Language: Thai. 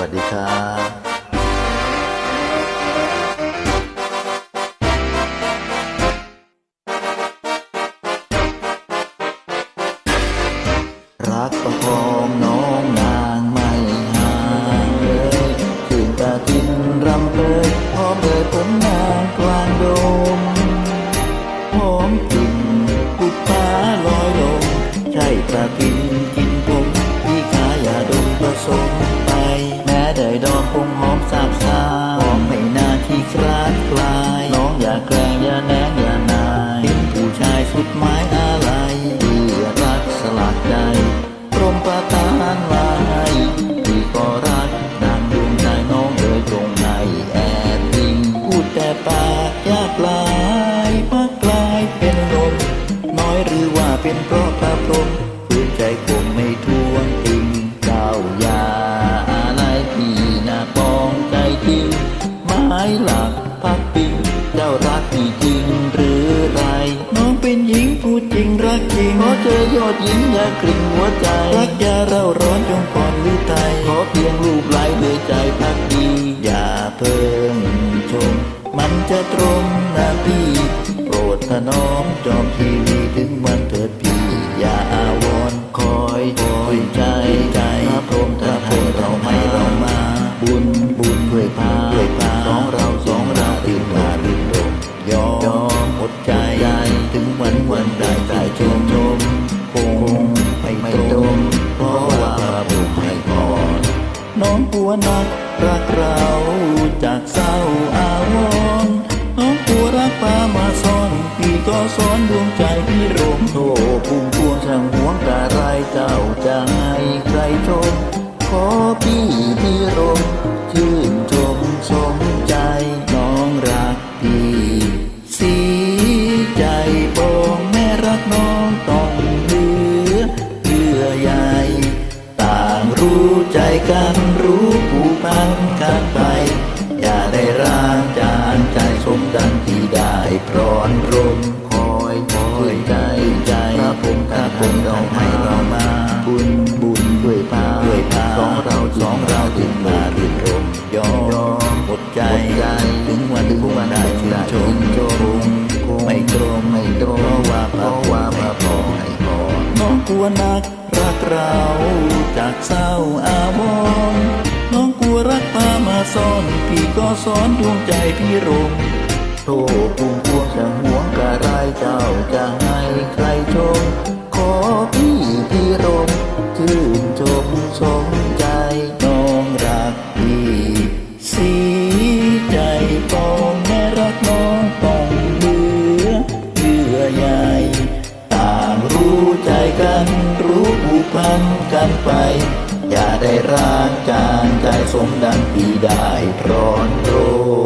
วัสดีครับรักประคองน้องนางไม่ห่างเลยคืนตาทินรำเพยพร้อมเลยผมนางกลางดมหอมกลิ่นกุบฟ้าลอยลมใช่ตาทินกินผมพี่ขายาดมผสม แกล้งอย่าแนงอย่านายเป็นผู้ชายสุดหมายอะไรเพื่อรักสลักใจกรมประทานไว้ที่ก็รักดังดวงใจน้องเอ๋ยตรงในแอบยิงพูดแต่ปากยากลายมักลายเป็นลมน้อยหรือว่าเป็นเพราะพระพรหมฝืนใจคงไม่ทวงติงเจ้ายาอะไรพี่นาปองใจจริงไม้หล เธอยอดหญิงอย่ากลิ่นหัวใจรักยาเร่าร้อนจงก่อนหรือไทยขอเพียง สอนดวงใจพี่โรมโทพุ่มพวงช่างหวงกะไรเจ้าจะให้ใครชม ขอพี่พี่รมชื่นชมสมใจน้องรักพี่สีใจปองแม่รักน้องต้องเหลือเยื่อใยต่างรู้ใจกันรู้ผูกพันกันไป อย่าได้ร่างใจ ใจถึงวันถึงวันได้ชื่นชมชมไม่ตรงไม่ตรงเพราะว่าเพราะว่าพระพรให้พรน้องกลัวนักรักเราจากเศร้าอาวรณ์น้องกลัวรักพามาซ่อนพี่ก็สอนดวงใจพี่รมโทษพุ่มพวงจะหวงกะไรเจ้าจะ มกันไป อย่าได้ร้างจางใจสมดังที่ได้พรอนโรม